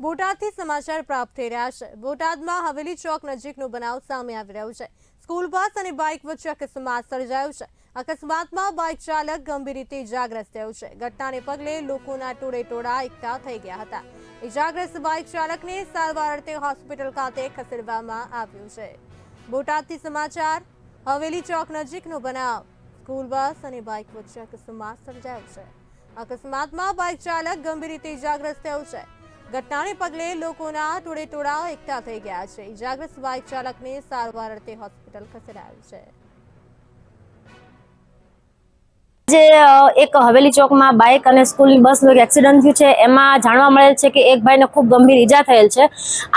બોટાદથી સમાચાર પ્રાપ્ત થઈ રહ્યા છે. બોટાદમાં હવેલી ચોક નજીકનો બનાવ સામે આવી રહ્યો છે. સ્કૂલ બસ અને બાઇક વચ્ચે અકસ્માત સર્જાયો છે. અકસ્માતમાં બાઇક ચાલક ગંભીર રીતે ઇજાગ્રસ્ત થયો છે. ઘટનાને પગલે લોકોના ટોળે ટોળા એકઠા થઈ ગયા હતા. ઇજાગ્રસ્ત બાઇક ચાલકને સારવાર અર્થે હોસ્પિટલ ખાતે ખસેડવામાં આવ્યું છે. બોટાદથી સમાચાર, હવેલી ચોક નજીકનો બનાવ. સ્કૂલ બસ અને બાઇક વચ્ચે અકસ્માત સર્જાયો છે. અકસ્માતમાં બાઇક ચાલક ગંભીર રીતે ઇજાગ્રસ્ત થયો છે. ઘટનાને પગલે લોકોના ટોળેટોળા એકઠા થઈ ગયા છે. ઇજાગ્રસ્ત બાઇક ચાલકને સારવાર અર્થે હોસ્પિટલ ખસેડાયો છે. જે એક હવેલી ચોકમાં બાઇક અને સ્કૂલની બસનું એક એક્સિડન્ટ થયું છે. એમાં જાણવા મળેલ છે કે એક ભાઈને ખૂબ ગંભીર ઈજા થયેલ છે.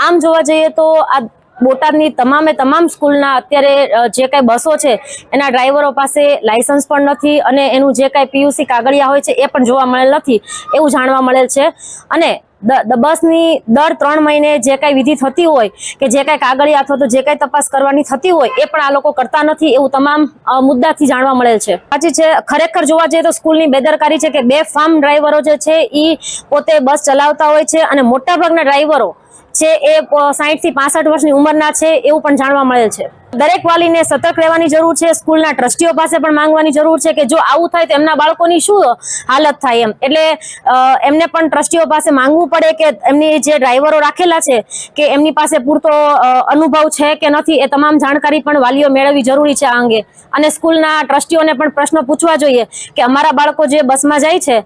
આમ જોવા જઈએ તો આ બોટાદની તમામે તમામ સ્કૂલના અત્યારે જે કાંઈ બસો છે, એના ડ્રાઈવરો પાસે લાયસન્સ પણ નથી અને એનું જે કાંઈ પીયુસી કાગળિયા હોય છે એ પણ જોવા મળેલ નથી એવું જાણવા મળેલ છે. અને બસની દર ત્રણ મહિને જે કાંઈ વિધિ થતી હોય કે જે કાંઈ કાગળિયા અથવા તો જે કાંઈ તપાસ કરવાની થતી હોય એ પણ આ લોકો કરતા નથી એવું તમામ મુદ્દાથી જાણવા મળેલ છે. પછી છે, ખરેખર જોવા જઈએ તો સ્કૂલની બેદરકારી છે કે બે ફાર્મ ડ્રાઈવરો જે છે એ પોતે બસ ચલાવતા હોય છે અને મોટાભાગના ડ્રાઈવરો છે એ સાહીઠથી પાસઠ વર્ષની ઉંમરના છે એવું પણ જાણવા મળેલ છે. દરેક વાલીને સતર્ક રહેવાની જરૂર છે, સ્કૂલના ટ્રસ્ટીઓ પાસે પણ માંગવાની જરૂર છે કે જો આવું થાય તો એમના બાળકોની શું હાલત થાય એમ. એટલે એમને પણ ટ્રસ્ટીઓ પાસે માંગવું પડે કે એમની જે ડ્રાઈવરો રાખેલા છે કે એમની પાસે પૂરતો અનુભવ છે કે નથી એ તમામ જાણકારી પણ વાલીઓ મેળવવી જરૂરી છે આ અંગે. અને સ્કૂલના ટ્રસ્ટીઓને પણ પ્રશ્નો પૂછવા જોઈએ કે અમારા બાળકો જે બસમાં જાય છે,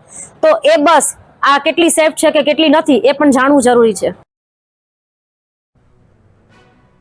તો એ બસ આ કેટલી સેફ છે કે કેટલી નથી એ પણ જાણવું જરૂરી છે.